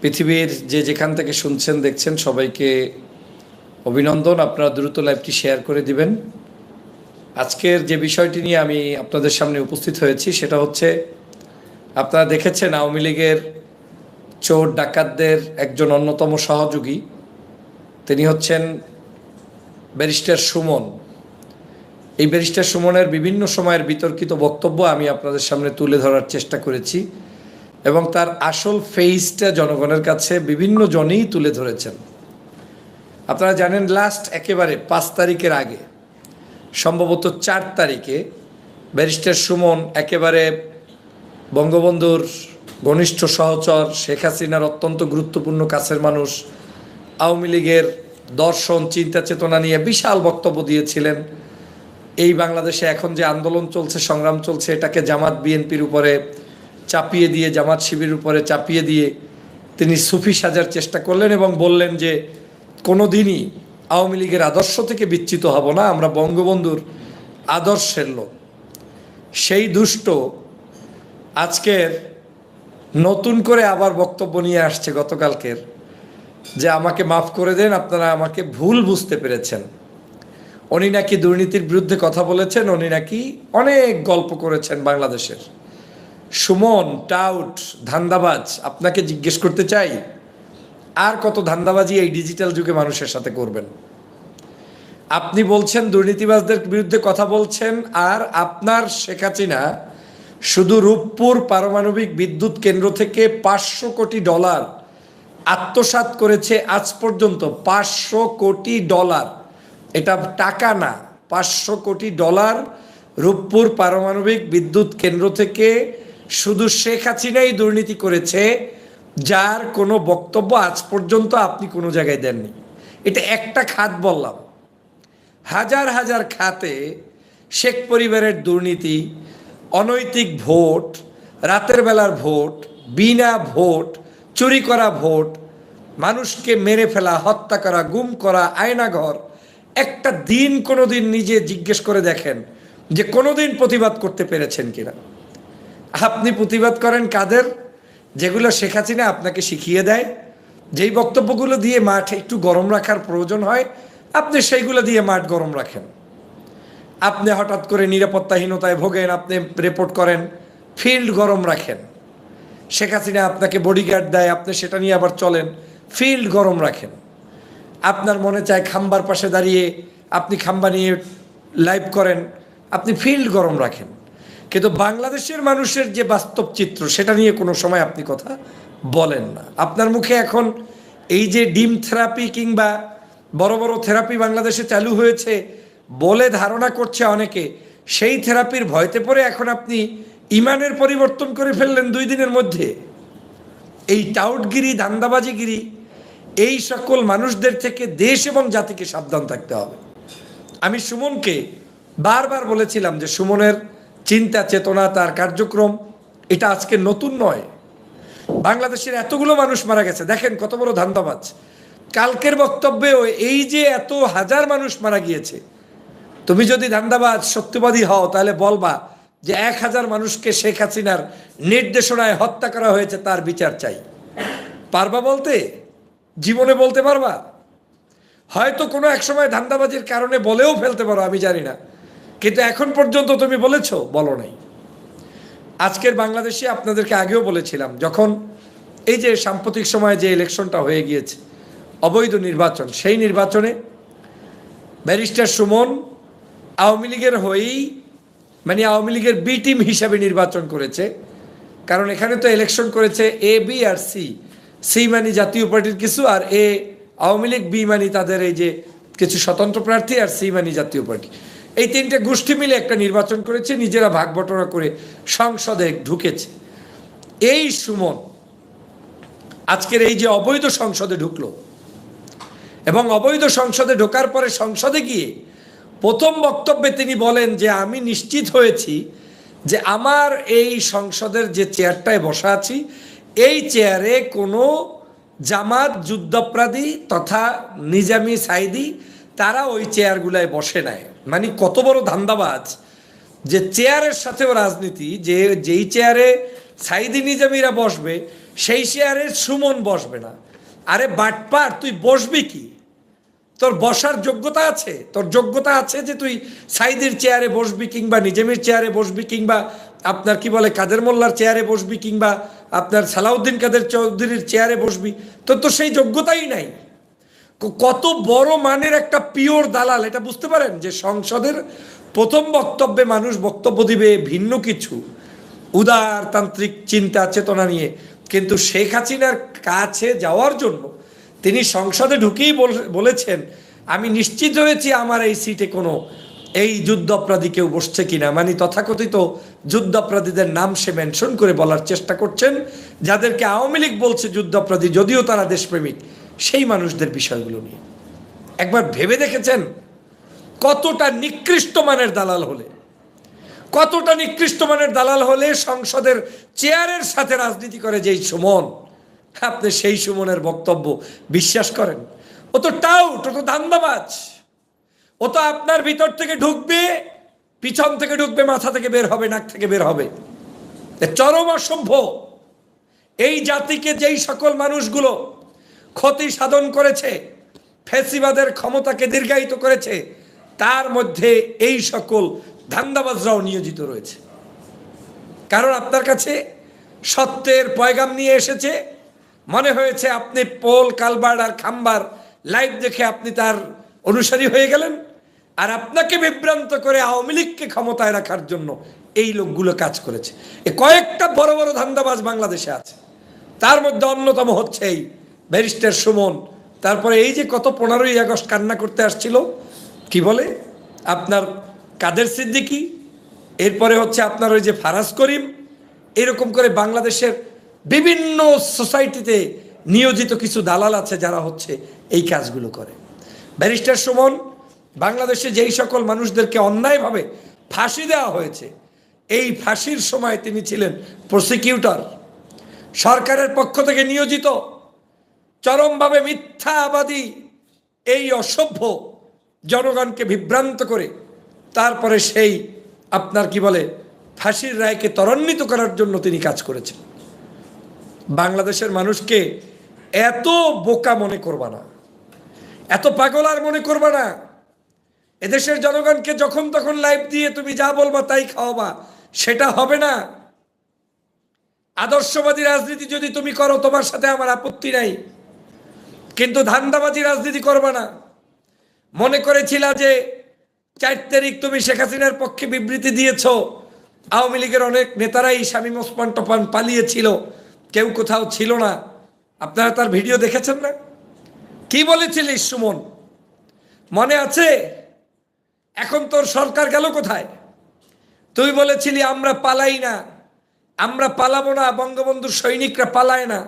পৃথিবীর যে যেখান থেকে শুনছেন, দেখছেন, সবাইকে অভিনন্দন। আপনারা দ্রুত লাইভটি শেয়ার করে দিবেন। আজকের যে বিষয়টি নিয়ে আমি আপনাদের সামনে উপস্থিত হয়েছি, সেটা হচ্ছে, আপনারা দেখেছেন আওয়ামী লীগের চোর ডাকাতদের একজন অন্যতম সহযোগী। তিনি হচ্ছেন ব্যারিস্টার সুমন। এই ব্যারিস্টার সুমনের বিভিন্ন সময়ের বিতর্কিত বক্তব্য আমি আপনাদের সামনে তুলে ধরার চেষ্টা করেছি। এবং তার আসল ফেইসটা জনগণের কাছে বিভিন্ন জনেই তুলে ধরেছেন। আপনারা জানেন লাস্ট একেবারে পাঁচ তারিখের আগে, সম্ভবত চার তারিখে, ব্যারিস্টার সুমন একেবারে বঙ্গবন্ধুর ঘনিষ্ঠ সহচর শেখ হাসিনার অত্যন্ত গুরুত্বপূর্ণ কাছের মানুষ, আওয়ামী লীগের দর্শন, চিন্তা চেতনা নিয়ে বিশাল বক্তব্য দিয়েছিলেন। এই বাংলাদেশে এখন যে আন্দোলন চলছে, সংগ্রাম চলছে, এটাকে জামাত, বিএনপির উপরে চাপিয়ে দিয়ে, জামাত শিবির উপরে চাপিয়ে দিয়ে তিনি সুফি সাজার চেষ্টা করলেন এবং বললেন যে কোনো দিনই আওয়ামী লীগের আদর্শ থেকে বিচ্যুত হব না, আমরা বঙ্গবন্ধুর আদর্শের লোক। সেই দুষ্ট আজকের নতুন করে আবার বক্তব্য নিয়ে আসছে গতকালকের, যে আমাকে মাফ করে দেন, আপনারা আমাকে ভুল বুঝতে পেরেছেন। উনি নাকি দুর্নীতির বিরুদ্ধে কথা বলেছেন, উনি নাকি অনেক গল্প করেছেন বাংলাদেশের। সুমন, টাউট, ধান্দাবাজ, আপনাকে জিজ্ঞেস করতে চাই, আর কত ধান্দাবাজি এই ডিজিটাল যুগে মানুষের সাথে করবেন? আপনি বলছেন দুর্নীতিবাজদের বিরুদ্ধে কথা বলছেন, আর আপনার শেখ হাসিনা শুধু রূপপুর পারমাণবিক বিদ্যুৎ কেন্দ্র থেকে পাঁচশো কোটি ডলার আত্মসাৎ করেছে আজ পর্যন্ত, পাঁচশো কোটি ডলার। এটা টাকা না, পাঁচশো কোটি ডলার রূপপুর পারমাণবিক বিদ্যুৎ কেন্দ্র থেকে শুধু শেখ হাসিনাই দুর্নীতি করেছে, যার কোনো বক্তব্য আজ পর্যন্ত আপনি কোনো জায়গায় দেননি। এটা একটা খাত বললাম। হাজার হাজার খাতে শেখ পরিবারের দুর্নীতি, অনৈতিক ভোট, রাতের বেলার ভোট, বিনা ভোট, চুরি করা ভোট, মানুষকে মেরে ফেলা, হত্যা করা, গুম করা, আয়নাঘর, একটা দিন কোনো দিন নিজে জিজ্ঞেস করে দেখেন যে কোনো দিন প্রতিবাদ করতে পেরেছেন কিনা। আপনি প্রতিবাদ করেন কাদের? যেগুলো শেখ হাসিনা আপনাকে শিখিয়ে দেয়। যেই বক্তব্যগুলো দিয়ে মাঠ একটু গরম রাখার প্রয়োজন হয়, আপনি সেইগুলো দিয়ে মাঠ গরম রাখেন। আপনি হঠাৎ করে নিরাপত্তাহীনতায় ভোগেন, আপনি রিপোর্ট করেন ফিল্ড গরম রাখেন। শেখ হাসিনা আপনাকে বডিগার্ড দেয়, আপনি সেটা নিয়ে আবার চলেন ফিল্ড গরম রাখেন। আপনার মনে চায় খাম্বার পাশে দাঁড়িয়ে আপনি খাম্বা নিয়ে লাইভ করেন, আপনি ফিল্ড গরম রাখেন। কিন্তু বাংলাদেশের মানুষের যে বাস্তব চিত্র, সেটা নিয়ে কোনো সময় আপনি কথা বলেন না। আপনার মুখে এখন এই যে ডিম থেরাপি কিংবা বড় বড় থেরাপি বাংলাদেশে চালু হয়েছে বলে ধারণা করছে অনেকে, সেই থেরাপির ভয়তে পড়ে এখন আপনি ইমানের পরিবর্তন করে ফেললেন দুই দিনের মধ্যে। এই টাউটগিরি ধান্দাবাজিগিরি এই সকল মানুষদের থেকে দেশ এবং জাতিকে সাবধান থাকতে হবে। আমি সুমনকে বারবার বলেছিলাম যে সুমনের চিন্তা, চেতনা, তার কার্যক্রম, এটা আজকে নতুন নয়। বাংলাদেশের এতগুলো মানুষ মারা গেছে। দেখেন কত বড় ধান্দাবাজ। কালকের বক্তব্যেও এই যে এত হাজার মানুষ মারা গিয়েছে, তুমি যদি ধান্দাবাজ, সত্যবাদী হও, তাহলে বলবা যে এক হাজার মানুষকে শেখ হাসিনার নির্দেশনায় হত্যা করা হয়েছে, তার বিচার চাই। পারবা বলতে? জীবনে বলতে পারবা? হয়তো কোনো এক সময় ধান্দাবাজির কারণে বলেও ফেলতে পারো, আমি জানি না। কিন্তু এখন পর্যন্ত তুমি বলেছ, বলো নাই। আজকের বাংলাদেশে আপনাদেরকে আগেও বলেছিলাম, যখন এই যে সাম্প্রতিক সময়ে যে ইলেকশনটা হয়ে গিয়েছে, অবৈধ নির্বাচন, সেই নির্বাচনে ব্যারিস্টার সুমন আওয়ামী লীগের হয়েই মানে আওয়ামী লীগের বি টিম হিসাবে নির্বাচন করেছে। কারণ এখানে তো ইলেকশন করেছে এ, বি আর সি। সি মানে জাতীয় পার্টির কিছু আর এ, আওয়ামী লীগ, বি মানে তাদের এই যে কিছু স্বতন্ত্র প্রার্থী আর সি মানে জাতীয় পার্টি। এই তিনটে গোষ্ঠী মিলে একটা নির্বাচন করেছে, নিজেরা ভাগ বটনা করে সংসদে ঢুকেছে। এই সুমন আজকের এই যে অবৈধ সংসদে ঢুকলো এবং অবৈধ সংসদে ঢোকার পরে সংসদে গিয়ে প্রথম বক্তব্যে তিনি বলেন যে, আমি নিশ্চিত হয়েছি যে আমার এই সংসদের যে চেয়ারটায় বসা আছি, এই চেয়ারে কোনো জামাত, যুদ্ধাপরাধী তথা নিজামি সাইদি, তারা ওই চেয়ারগুলায় বসে নেয় মানে কত বড় ধান্দাবাজ যে চেয়ারের সাথেও রাজনীতি, যে যেই চেয়ারে সাইদি নিজামিরা বসবে, সেই চেয়ারে সুমন বসবে না। আরে বাটপার, তুই বসবি কি? তোর বসার যোগ্যতা আছে? তোর যোগ্যতা আছে যে তুই সাইদের চেয়ারে বসবি কিংবা নিজেমের চেয়ারে বসবি কিংবা আপনার কি বলে কাদের মোল্লার চেয়ারে বসবি কিংবা আপনার সালাউদ্দিন কাদের চৌধুরীর চেয়ারে বসবি? তোর তো সেই যোগ্যতাই নাই। কত বড় মানের একটা পিওর দালাল, এটা বুঝতে পারেন? যে সংসদের প্রথম বক্তব্যে মানুষ বক্তব্য দিবে ভিন্ন কিছু উদারতান্ত্রিক চিন্তা, চেতনা নিয়ে। কিন্তু শেখ হাসিনার কাছে যাওয়ার জন্য তিনি সংসদে ঢুকেই বল- বলেছেন, আমি নিশ্চিত হয়েছি আমার এই সিটে কোনো, এই যুদ্ধাপরাধী কেউ বসছে কিনা। মানে তথাকথিত যুদ্ধাপরাধীদের নাম সে মেনশন করে বলার চেষ্টা করছেন, যাদেরকে আওয়ামী লীগ বলছে যুদ্ধাপরাধী, যদিও তারা দেশপ্রেমিক। সেই মানুষদের বিষয়গুলো নিয়ে। একবার ভেবে দেখেছেন? কতটা নিকৃষ্ট মানের দালাল হলে? কতটা নিকৃষ্ট মানের দালাল হলে সংসদের চেয়ারের সাথে রাজনীতি করে যেই সুমন? আপনি সেই সুমনের বক্তব্য বিশ্বাস করেন? ও তো টাউট, ও তো দান্দাবাজ ও তো আপনার ভিতর থেকে ঢুকবে, পিছন থেকে ঢুকবে, মাথা থেকে বের হবে, নাক থেকে বের হবে। চরম অসভ্য। এই জাতিকে যেই সকল মানুষগুলো ক্ষতি সাধন করেছে, ফেসিবাদের ক্ষমতাকে দীর্ঘায়িত করেছে, তার মধ্যে এই সকল ধান্দাবাজরাও নিয়োজিত রয়েছে। কারণ আপনার কাছে সত্যের পয়গাম নিয়ে এসেছে, মনে হয়েছে আপনি পোল কালবার আর খাম্বার লাইভ দেখে আপনি তার অনুসারী হয়ে গেলেন, আর আপনাকে বিভ্রান্ত করে আওয়ামী লীগকে ক্ষমতায় রাখার জন্য এই লোকগুলো কাজ করেছে। কয়েকটা বড় বড় ধান্দাবাজ বাংলাদেশে আছে, তার মধ্যে অন্যতম হচ্ছে এই ব্যারিস্টার সুমন, তারপরে এই যে কত পনেরোই আগস্ট কান্না করতে আসছিল, কি বলে? আপনার কাদের সিদ্দিকি, এরপরে হচ্ছে আপনার ওই যে ফারাজ করিম, এরকম করে বাংলাদেশের বিভিন্ন সোসাইটিতে নিয়োজিত কিছু দালাল আছে যারা হচ্ছে এই কাজগুলো করে। ব্যারিস্টার সুমন, বাংলাদেশে যেই সকল মানুষদেরকে অন্যায়ভাবে ফাঁসি দেওয়া হয়েছে, এই ফাঁসির সময় তিনি ছিলেন প্রসিকিউটর সরকারের পক্ষ থেকে নিয়োজিত চরমভাবে মিথ্যাবাদী, এই অসভ্য জনগণকে বিভ্রান্ত করে তারপরে সেই আপনার কি বলে, ফাঁসির রায়কে ত্বরান্বিত করার জন্য তিনি কাজ করেছেন। বাংলাদেশের মানুষকে এত বোকা মনে করবা না, এত পাগল আর মনে করবা না। এদেশের জনগণকে যখন তখন লাইভ দিয়ে তুমি যা বলবা তাই খাওয়াবা, সেটা হবে না। আদর্শবাদী রাজনীতি যদি তুমি করো, তোমার সাথে আমার আপত্তি নাই। কিন্তু ধান্দাবাজি রাজনীতি করবা না। মনে করেছিলা যে চার তারিখ তুমি শেখ হাসিনার পক্ষে বিবৃতি দিয়েছ। আওয়ামী লীগের অনেক নেতারাই শামীম ওসমান টপান পালিয়েছিল। কেউ কোথাও ছিল না। আপনারা তার ভিডিও দেখেছেন না? কি বলেছিলিস সুমন? মনে আছে? এখন তোর সরকার গেল কোথায়? তুই বলেছিলি, আমরা পালাই না। আমরা পালাবো না। বঙ্গবন্ধুর সৈনিকরা পালায় না।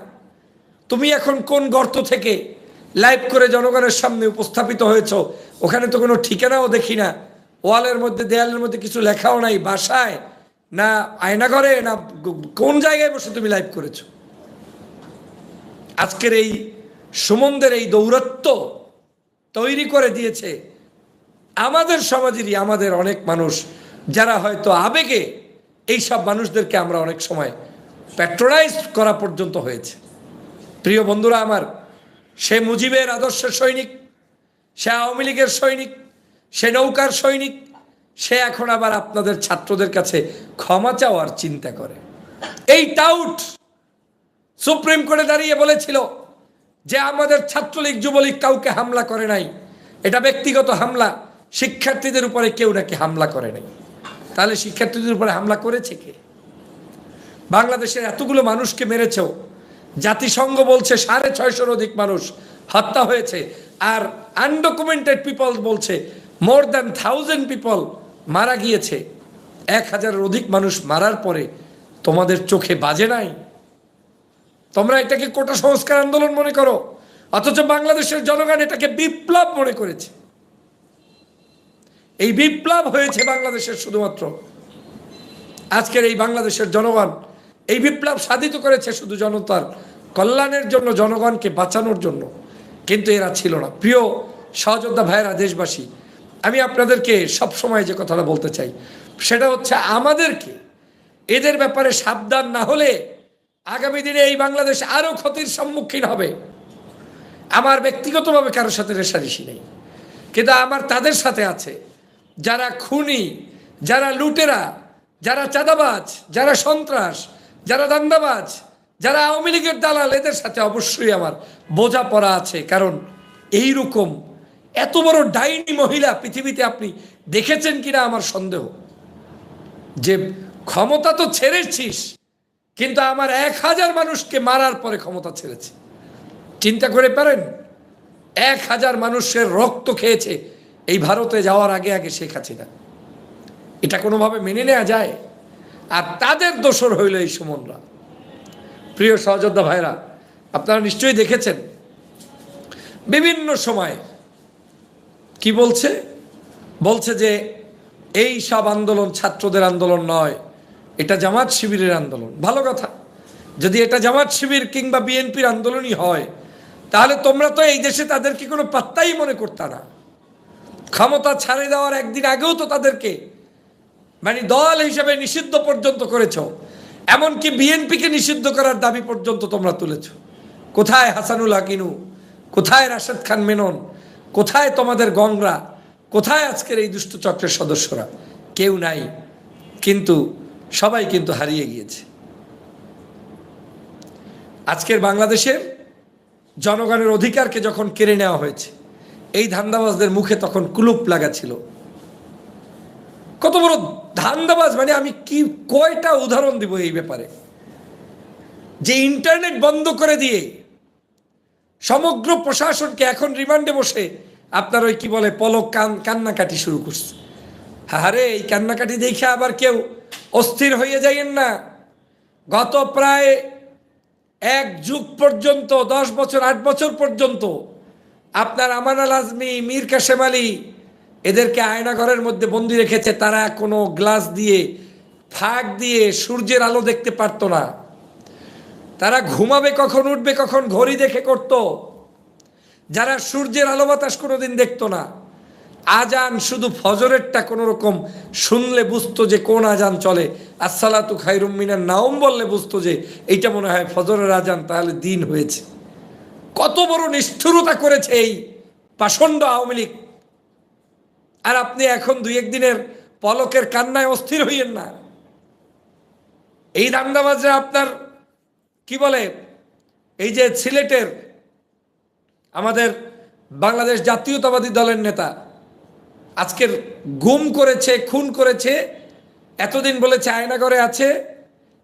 তুমি এখন কোন গর্ত থেকে লাইভ করে জনগণের সামনে উপস্থাপিত হয়েছ। ওখানে তো কোনো ঠিকানাও দেখি না। ওয়ালের মধ্যে, দেয়ালের মধ্যে কিছু লেখাও নাই। বাসায় না আয়না আয়নাঘরে, না কোন জায়গায় বসে তুমি লাইভ করেছ? আজকের এই সুমনদের এই দৌরত্ব তৈরি করে দিয়েছে আমাদের সমাজেরই আমাদের অনেক মানুষ, যারা হয়তো আবেগে এই সব মানুষদেরকে আমরা অনেক সময় প্যাট্রোনাইজ করা পর্যন্ত হয়েছে। প্রিয় বন্ধুরা আমার সে মুজিবের আদর্শের সৈনিক, সে আওয়ামী লীগের সৈনিক, সে নৌকার সৈনিক, সে এখন আবার আপনাদের ছাত্রদের কাছে ক্ষমা চাওয়ার চিন্তা করে। এই টাউট সুপ্রিম কোর্টে দাঁড়িয়ে বলেছিল যে আমাদের ছাত্রলীগ যুবলীগ কাউকে হামলা করে নাই। এটা ব্যক্তিগত হামলা, শিক্ষার্থীদের উপরে কেউ নাকি হামলা করে নাই। তাহলে শিক্ষার্থীদের উপরে হামলা করেছে কে? বাংলাদেশের এতগুলো মানুষকে মেরেছেও জাতিসংঘ বলছে সাড়ে ছয়শোর অধিক মানুষ হত্যা হয়েছে, আর আনডকুমেন্টেড পিপল বলছে মোর দ্যান থাউজেন্ড পিপল মারা গিয়েছে। এক হাজারের অধিক মানুষ মারার পরে তোমাদের চোখে বাজে নাই? তোমরা এটাকে কোটা সংস্কার আন্দোলন মনে করো, অথচ বাংলাদেশের জনগণ এটাকে বিপ্লব মনে করেছে। এই বিপ্লব হয়েছে বাংলাদেশের শুধুমাত্র। আজকের এই বাংলাদেশের জনগণ এই বিপ্লব সাধিত করেছে শুধু জনতার কল্যাণের জন্য, জনগণকে বাঁচানোর জন্য। কিন্তু এরা ছিল না। প্রিয় সহযোদ্ধা ভাইয়েরা, দেশবাসী, আমি আপনাদেরকে সব সময় যে কথাটা বলতে চাই, সেটা হচ্ছে আমাদেরকে এদের ব্যাপারে সাবধান না হলে আগামী দিনে এই বাংলাদেশ আরও ক্ষতির সম্মুখীন হবে। আমার ব্যক্তিগতভাবে কারোর সাথে রেশারেশি নেই। কিন্তু আমার তাদের সাথে আছে যারা খুনি, যারা লুটেরা, যারা চাঁদাবাজ, যারা সন্ত্রাস যারা দান্দাবাজ, যারা আওয়ামী লীগের দালাল, এদের সাথে অবশ্যই আমার বোঝা পড়া আছে। কারণ এই রকম এত বড় ডাইনি মহিলা পৃথিবীতে আপনি দেখেছেন কিনা আমার সন্দেহ। যে ক্ষমতা তো ছেড়েছিস, কিন্তু আমার এক হাজার মানুষকে মারার পরে ক্ষমতা ছেড়েছে। চিন্তা করে পারেন, এক হাজার মানুষের রক্ত খেয়েছে এই ভারতে যাওয়ার আগে আগে শেখ হাসিনা। এটা কোনোভাবে মেনে নেওয়া যায়? আর তাদের দোষর হইল এই সুমনরা। প্রিয় সহযোদ্ধা ভাইরা, আপনারা নিশ্চয়ই দেখেছেন, বিভিন্ন সময় কি বলছে? বলছে যে এই সব আন্দোলন ছাত্রদের আন্দোলন নয়, এটা জামাত শিবিরের আন্দোলন। ভালো কথা। যদি এটা জামাত শিবির কিংবা বিএনপির আন্দোলনই হয়, তাহলে তোমরা তো এই দেশে তাদেরকে কোনো পাত্তাই মনে করতা না। ক্ষমতা ছাড়ে দেওয়ার একদিন আগেও তো তাদেরকে মানে দল হিসেবে নিষিদ্ধ পর্যন্ত করেছ, এমনকি বিএনপিকে নিষিদ্ধ করার দাবি পর্যন্ত তোমরা তুলেছ। কোথায় হাসানুল হাকিনু? কোথায় রাশেদ খান মেনন? কোথায় তোমাদের গংরা? কোথায় আজকের এই দুষ্ট চক্রের সদস্যরা? কেউ নাই, কিন্তু সবাই কিন্তু হারিয়ে গিয়েছে। আজকের বাংলাদেশের জনগণের অধিকারকে যখন কেড়ে নেওয়া হয়েছে, এই ধান্দাবাজদের মুখে তখন কুলুপ লাগা ছিল। কত বড় ধান্দাবাজ মানে আমি কি, কয়টা উদাহরণ দিব এই ব্যাপারে? যে ইন্টারনেট বন্ধ করে দিয়ে সমগ্র প্রশাসনকে এখন রিমান্ডে বসে আপনার ওই কি বলে পলক কান, কান্নাকাটি শুরু করছে। হারে এই কান্নাকাটি দেখে আবার কেউ অস্থির হয়ে যাইয়েন না। গত প্রায় এক যুগ পর্যন্ত, দশ বছর, আট বছর পর্যন্ত আপনার আমান আল আজমি, মীর কাশেম আলী এদেরকে আয়নাঘরের মধ্যে বন্দি রেখেছে, তারা কোনো গ্লাস দিয়ে, ফাঁক দিয়ে সূর্যের আলো দেখতে পারতো না। তারা ঘুমাবে কখন, উঠবে কখন, ঘড়ি দেখে করত। যারা সূর্যের আলো বাতাস কোনোদিন দেখতো না। আজান শুধু ফজরেরটা কোনো রকম শুনলে বুঝতো যে কোন আজান চলে। আসসালাতু খাইরুম মিনার নাওম বললে বুঝতো যে এইটা মনে হয় ফজরের আজান, তাহলে দিন হয়েছে। কত বড় নিষ্ঠুরতা করেছে এই পাষণ্ড আওয়ামী লীগ। আর আপনি এখন দুই একদিনের পলকের কান্নায় অস্থির হইয়েন না। এই দান্দাবাজরা আপনার, কি বলে, এই যে সিলেটের আমাদের বাংলাদেশ জাতীয়তাবাদী দলের নেতা, আজকের গুম করেছে, খুন করেছে, এতদিন বলেছে আয়নাগরে আছে,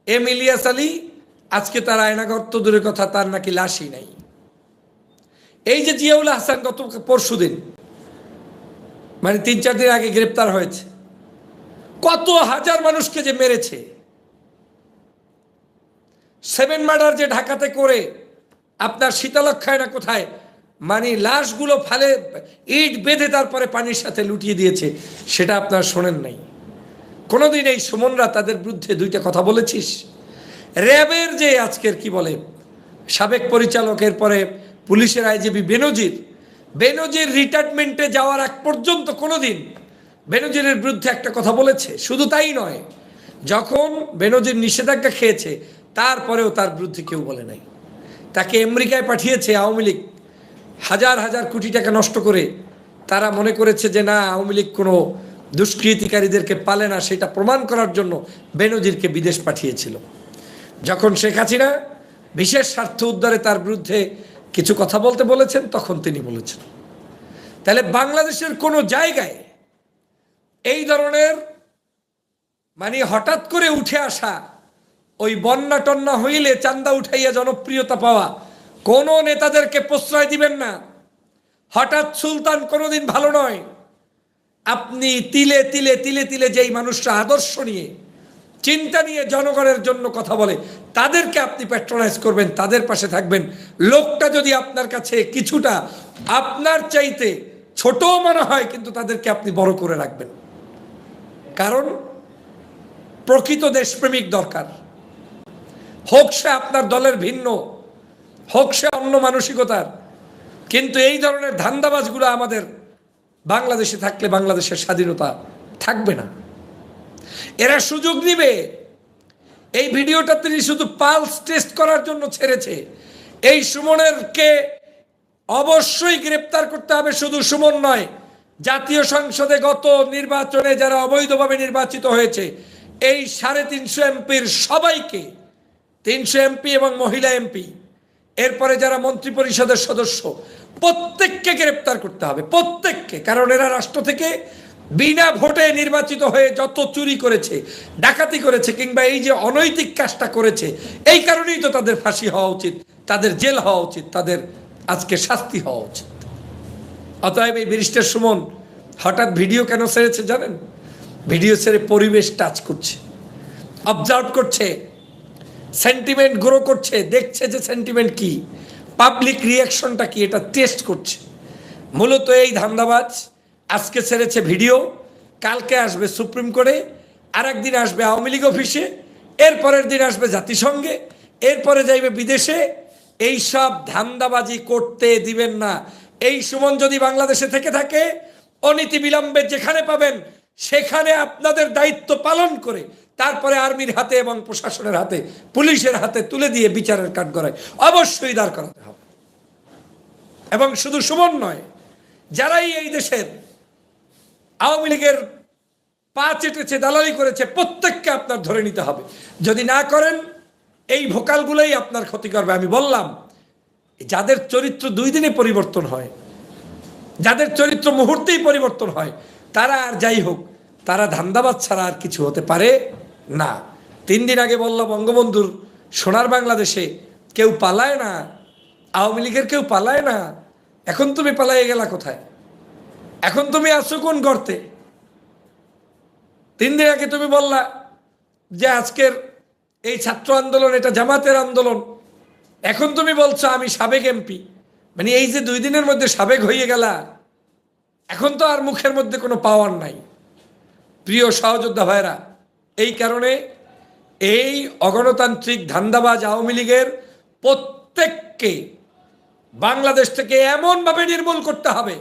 এম ইলিয়াস আলী, আজকে তার আয়নাগর তো দূরের কথা, তার নাকি লাশই নাই। এই যে জিয়াউল হাসান গত পরশু দিন মানে তিন চার দিন আগে গ্রেপ্তার হয়েছে। কত হাজার মানুষকে যে মেরেছে। সেভেন মার্ডার যে ঢাকাতে করে, আপনার শীতলক্ষায় না কোথায় মানে লাশগুলো ফালে ইট বেঁধে তারপরে পানির সাথে লুটিয়ে দিয়েছে, সেটা আপনার শোনেন নাই। কোনোদিন এই সুমনরা তাদের বিরুদ্ধে দুইটা কথা বলেছিস? র্যাবের যে আজকের কি বলে, সাবেক পরিচালকের পরে পুলিশের আইজিবি বেনজির বেনজির রিটায়ারমেন্টে যাওয়ার আগ পর্যন্ত কোনোদিন বেনজিরের বিরুদ্ধে একটা কথা বলেছে। শুধু তাই নয়, যখন বেনজির নিষেধাজ্ঞা খেয়েছে, তারপরেও তার বিরুদ্ধে কেউ বলে নাই। তাকে আমেরিকায় পাঠিয়েছে আওয়ামী লীগ। হাজার হাজার কোটি টাকা নষ্ট করে তারা মনে করেছে যে, না, আওয়ামী লীগ কোনো দুষ্কৃতিকারীদেরকে পালে না। সেটা প্রমাণ করার জন্য বেনজিরকে বিদেশ পাঠিয়েছিল। যখন শেখ হাসিনা বিশেষ স্বার্থ উদ্ধারে তার বিরুদ্ধে কিছু কথা বলতে বলেছেন, তখন তিনি বলেছেন। তাহলে বাংলাদেশের কোনো জায়গায় এই ধরনের মানে হঠাৎ করে উঠে আসা ওই বন্যা টন্যা হইলে চান্দা উঠাইয়া জনপ্রিয়তা পাওয়া, কোনো নেতাদেরকে প্রশ্রয় দিবেন না। হঠাৎ সুলতান কোনোদিন ভালো নয়। আপনি তিলে তিলে তিলে তিলে যেই মানুষরা আদর্শ নিয়ে চিন্তা নিয়ে জনগণের জন্য কথা বলে, তাদেরকে আপনি প্যাট্রোনাইজ করবেন, তাদের পাশে থাকবেন। লোকটা যদি আপনার কাছে কিছুটা আপনার চাইতে ছোট মনে হয়, কিন্তু তাদেরকে আপনি বড় করে রাখবেন। কারণ প্রকৃত দেশপ্রেমিক দরকার। হোক সে আপনার দলের ভিন্ন, হোক সে অন্য মানসিকতার, কিন্তু এই ধরনের ধান্দাবাজগুলো আমাদের বাংলাদেশে থাকলে বাংলাদেশের স্বাধীনতা থাকবে না। এরা সুযোগ নিবে। এই ভিডিওটা তিনি শুধু পালস টেস্ট করার জন্য ছেড়েছে। এই সুমনেরকে অবশ্যই গ্রেপ্তার করতে হবে, শুধু সুমন নয়, জাতীয় সংসদে গত নির্বাচনে যারা অবৈধভাবে নির্বাচিত হয়েছে, এই সাড়ে তিনশো এমপির সবাইকে, তিনশো এমপি এবং মহিলা এমপি, এরপরে যারা মন্ত্রী পরিষদের সদস্য, প্রত্যেককে গ্রেপ্তার করতে হবে, প্রত্যেককে, কারণ এরা রাষ্ট্র থেকে বিনা ভোটে নির্বাচিত হয়ে যত চুরি করেছে, ডাকাতি করেছে কিংবা এই যে অনৈতিক কাজটা করেছে, এই কারণেই তো তাদের ফাঁসি হওয়া উচিত, তাদের জেল হওয়া উচিত, তাদের আজকে শাস্তি হওয়া উচিত। অতএব এই ব্যারিস্টার সুমন, হঠাৎ ভিডিও কেন ছেড়েছে জানেন? ভিডিও ছেড়ে পরিবেশ টাচ করছে অবজার্ভ করছে সেন্টিমেন্ট গ্রো করছে, দেখছে যে সেন্টিমেন্ট কি পাবলিক রিয়াকশনটা কি, এটা টেস্ট করছে। মূলত এই ধান্দাবাজ আজকে ছেড়েছে ভিডিও, কালকে আসবে সুপ্রিম কোর্টে আর একদিন আসবে আওয়ামী লীগ অফিসে, এরপরের দিন আসবে জাতিসংঘে, এরপরে যাইবে বিদেশে। এই সব ধান্দাবাজি করতে দিবেন না। এই সুমন যদি বাংলাদেশে থেকে থাকে, অনীতি বিলম্বে যেখানে পাবেন, সেখানে আপনাদের দায়িত্ব পালন করে, তারপরে আর্মির হাতে এবং প্রশাসনের হাতে, পুলিশের হাতে তুলে দিয়ে বিচারের কাঠগড়ায় অবশ্যই দাঁড় করাতে হবে। এবং শুধু সুমন নয়, যারাই এই দেশের আওয়ামী লীগের পা চেটেছে, দালালি করেছে, প্রত্যেককে আপনার ধরে নিতে হবে। যদি না করেন, এই ভোকালগুলোই আপনার ক্ষতি করবে। আমি বললাম, যাদের চরিত্র দুই দিনে পরিবর্তন হয়, যাদের চরিত্র মুহূর্তেই পরিবর্তন হয়, তারা আর যাই হোক, তারা ধান্দাবাদ ছাড়া আর কিছু হতে পারে না। তিন দিন আগে বললাম বঙ্গবন্ধুর সোনার বাংলাদেশে কেউ পালায় না, আওয়ামী লীগের কেউ পালায় না, এখন তুমি পালাইয়ে গেলা কোথায়? এখন তুমি আছো কোন গর্তে? তিন দিন আগে তুমি বললা যে আজকের এই ছাত্র আন্দোলন, এটা জামাতের আন্দোলন। এখন তুমি বলছো আমি সাবেক এমপি। মানে এই যে দুই দিনের মধ্যে সাবেক হয়ে গেলা, এখন তো আর মুখের মধ্যে কোনো পাওয়ার নাই। প্রিয় সহযোদ্ধা ভাইরা এই কারণে এই অগণতান্ত্রিক ধান্দাবাজ আওয়ামী লীগের প্রত্যেককে বাংলাদেশ থেকে এমনভাবে নির্মূল করতে হবে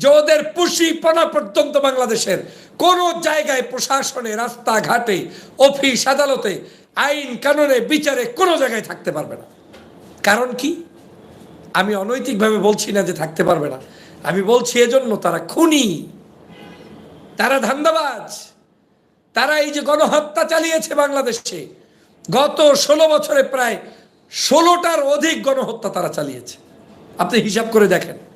যে ওদের পুষিপনা পর্যন্ত বাংলাদেশের কোনো জায়গায়, প্রশাসনে, রাস্তাঘাটে, অফিস, আদালতে, আইন, কানুনে, বিচারে কোনো জায়গায় থাকতে পারবে না। কারণ কি? আমি অনৈতিকভাবে বলছি না যে থাকতে পারবে না। আমি বলছি এজন্য তারা খুনি, তারা ধান্দাবাজ, তারা এই যে গণহত্যা চালিয়েছে বাংলাদেশে, গত ষোলো বছরে প্রায় ষোলোটার অধিক গণহত্যা তারা চালিয়েছে। আপনি হিসাব করে দেখেন।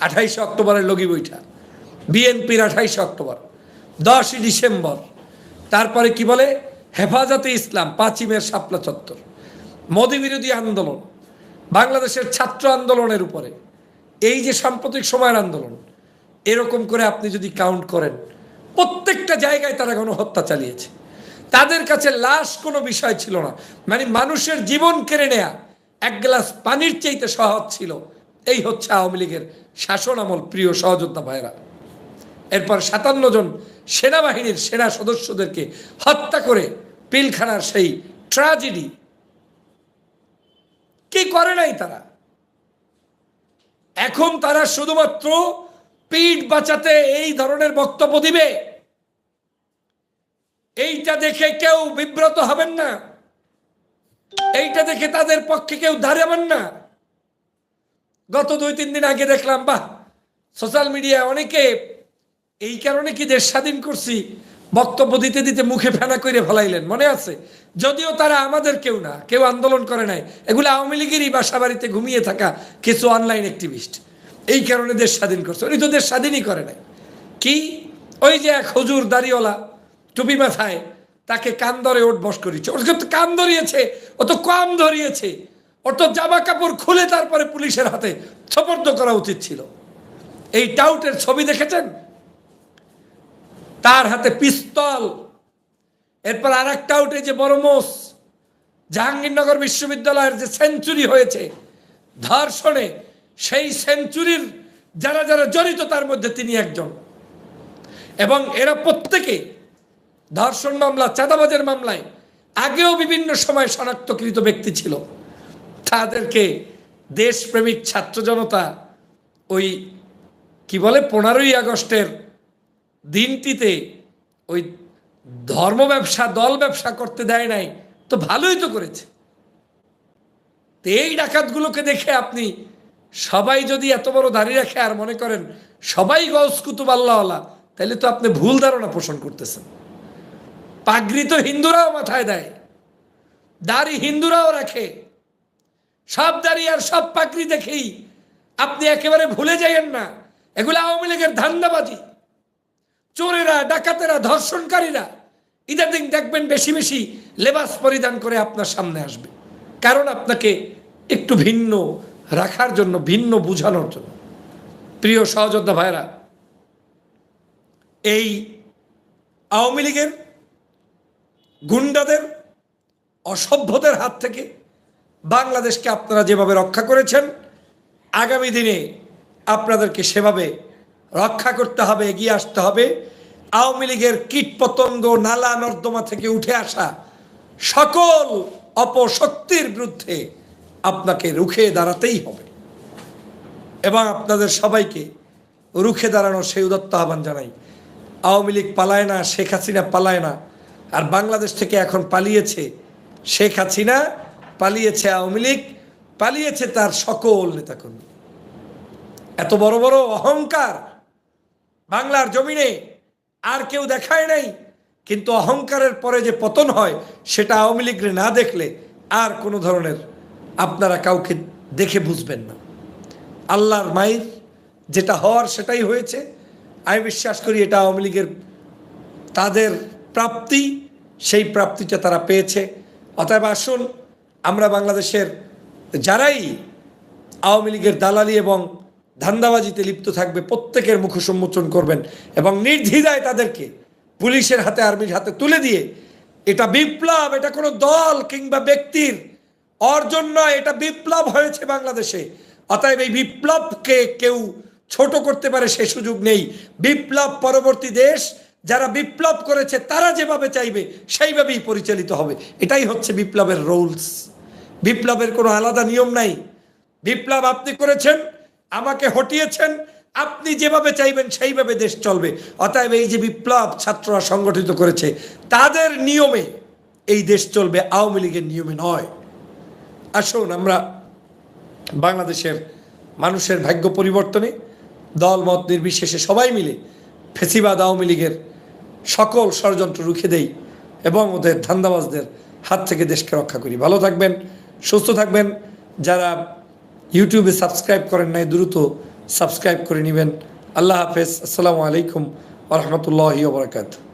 আঠাইশে অক্টোবরের লগি বৈঠা বিএনপির আঠাইশে অক্টোবর, দশই ডিসেম্বর। তারপরে কি বলে? হেফাজতে ইসলাম, পাঁচিমের শাপলা চত্বর। মোদী বিরোধী আন্দোলন, বাংলাদেশের ছাত্র আন্দোলনের উপরে। এই যে সাম্প্রতিক সময়ের আন্দোলন, এরকম করে আপনি যদি কাউন্ট করেন, প্রত্যেকটা জায়গায় তারা গণহত্যা চালিয়েছে। তাদের কাছে লাশ কোনো বিষয় ছিল না। মানে মানুষের জীবন কেড়ে নেয়া, এক গ্লাস পানির চাইতে সহজ ছিল। এই হচ্ছে আওয়ামী লীগের শাসন আমল, প্রিয় সহযোদ্ধা ভাইরা এরপর সাতান্ন জন সেনাবাহিনীর সেনা সদস্যদেরকে হত্যা করে পিলখানার সেই ট্র্যাজেডি। কি করে নাই তারা? এখন তারা শুধুমাত্র পিঠ বাঁচাতে এই ধরনের বক্তব্য দিবে। এইটা দেখে কেউ বিব্রত হবেন না। এইটা দেখে তাদের পক্ষে কেউ দাঁড়াবেন না। গত দুই, তিন দিন আগে দেখলাম, বাহ সোশ্যাল মিডিয়া অনেকে এই কারণে কি দেশ স্বাধীন করছি? বক্তব্য দিতে দিতে মুখে ফেনা করে ফেলাইলেন, মনে আছে? যদিও তারা আমাদের কেউ না, কেউ আন্দোলন করে নাই। এগুলো আওয়ামী লীগেরই বাসা বাড়িতে ঘুমিয়ে থাকা কিছু অনলাইন অ্যাক্টিভিস্ট এই কারণে দেশ স্বাধীন করছে। উনি তো দেশ স্বাধীনই করে নাই। কি? ওই যে এক হজুর দাড়িওয়ালা, টুপি মাথায় তাকে কান ধরে ওট বস করিয়েছে। ওর তো কান ধরিয়েছে, ও তো কম ধরিয়েছে। তো জামা কাপড় খুলে তারপরে পুলিশের হাতে সপর্দ করা উচিত ছিল। এই টাউটের ছবি দেখেছেন? তার হাতে পিস্তল। এরপর আর এক টাউটে যে বড় মোষ, জাহাঙ্গীরনগর বিশ্ববিদ্যালয়ের যে সেঞ্চুরি হয়েছে, ধর্ষণে সেই সেঞ্চুরির যারা যারা জড়িত তার মধ্যে তিনি একজন। এবং এরা প্রত্যেকে ধর্ষণ মামলা, চাঁদাবাজের মামলায় আগেও বিভিন্ন সময় শনাক্তকৃত ব্যক্তি ছিল। তাদেরকে দেশপ্রেমিক ছাত্র জনতা ওই কি বলে পনেরোই আগস্টের দিনটিতে ওই ধর্ম ব্যবসা, দল ব্যবসা করতে দেয় নাই, তো ভালোই তো করেছে। এই ডাকাতগুলোকে দেখে আপনি সবাই যদি এত বড় দাঁড়িয়ে রাখে আর মনে করেন সবাই গস কুতুব আল্লাহওয়ালা, তাহলে তো আপনি ভুল ধারণা পোষণ করতেছেন। পাগড়ি তো হিন্দুরাও মাথায় দেয়, দাড়ি হিন্দুরাও রাখে। সব দাড়ি আর সব পাগড়ি দেখেই আপনি একেবারে ভুলে যাইয়েন না। এগুলো আওয়ামী লীগের ধান্দাবাজি। চোরেরা, ডাকাতেরা, ধর্ষণকারীরা ইদাদিন দেখবেন বেশি বেশি লেবাস পরিধান করে আপনার সামনে আসবে। কারণ আপনাকে একটু ভিন্ন রাখার জন্য, ভিন্ন বুঝানোর জন্য। প্রিয় সহযোদ্ধা ভাইরা এই আওয়ামী লীগের গুন্ডাদের, অসভ্যদের হাত থেকে বাংলাদেশকে আপনারা যেভাবে রক্ষা করেছেন, আগামী দিনে আপনাদেরকে সেভাবে রক্ষা করতে হবে, এগিয়ে আসতে হবে। আওয়ামী লীগের কীট পতঙ্গ, নালা নর্দমা থেকে উঠে আসা সকল অপশক্তির বিরুদ্ধে আপনাকে রুখে দাঁড়াতেই হবে। এবং আপনাদের সবাইকে রুখে দাঁড়ানোর সেই উদত্ত আহ্বান জানাই। আওয়ামী লীগ পালায় না, শেখ হাসিনা পালায় না, আর বাংলাদেশ থেকে এখন পালিয়েছে শেখ হাসিনা। পালিয়েছে আওয়ামী লীগ, পালিয়েছে তার সকল নেতাকর্মী। এত বড় বড় অহংকার বাংলার জমিনে আর কেউ দেখায় নাই, কিন্তু অহংকারের পরে যে পতন হয়, সেটা আওয়ামী লীগরে না দেখলে আর কোনো ধরনের আপনারা কাউকে দেখে বুঝবেন না। আল্লাহর মায়ের যেটা হওয়ার সেটাই হয়েছে। আমি বিশ্বাস করি এটা আওয়ামী লীগের তাদের প্রাপ্তি, সেই প্রাপ্তিটা তারা পেয়েছে। অতএব আসুন আমরা বাংলাদেশের যারাই আওয়ামী লীগের দালালি এবং ধান্দাবাজিতে লিপ্ত থাকবে, প্রত্যেকের মুখ সম্মোচন করবেন এবং নির্দ্বিধায় তাদেরকে পুলিশের হাতে, আর্মির হাতে তুলে দিয়ে এটা বিপ্লব, এটা কোনো দল কিংবা ব্যক্তির অর্জন নয়, এটা বিপ্লব হয়েছে বাংলাদেশে। অতএব এই বিপ্লবকে কেউ ছোট করতে পারে সে সুযোগ নেই। বিপ্লব পরবর্তী দেশ, যারা বিপ্লব করেছে তারা যেভাবে চাইবে সেইভাবেই পরিচালিত হবে। এটাই হচ্ছে বিপ্লবের রুলস। বিপ্লবের কোনো আলাদা নিয়ম নাই। বিপ্লব আপনি করেছেন, আমাকে হটিয়েছেন, আপনি যেভাবে চাইবেন সেইভাবে দেশ চলবে। অতএব এই যে বিপ্লব ছাত্ররা সংগঠিত করেছে, তাদের নিয়মে এই দেশ চলবে, আওয়ামী লীগের নিয়মে নয়। আসুন আমরা বাংলাদেশের মানুষের ভাগ্য পরিবর্তনে, দল মত নির্বিশেষে সবাই মিলে ফেসিবাদ আওয়ামী লীগের সকল ষড়যন্ত্র রুখে দেই এবং ওদের ধান্দাবাজদের হাত থেকে দেশকে রক্ষা করি। ভালো থাকবেন। সুস্থ থাকবেন। যারা ইউটিউবে সাবস্ক্রাইব করেন নাই, দ্রুত সাবস্ক্রাইব করে নেবেন। আল্লাহ হাফেজ। আসসালামু আলাইকুম রহমতুল্লাহি ওবরাকাতু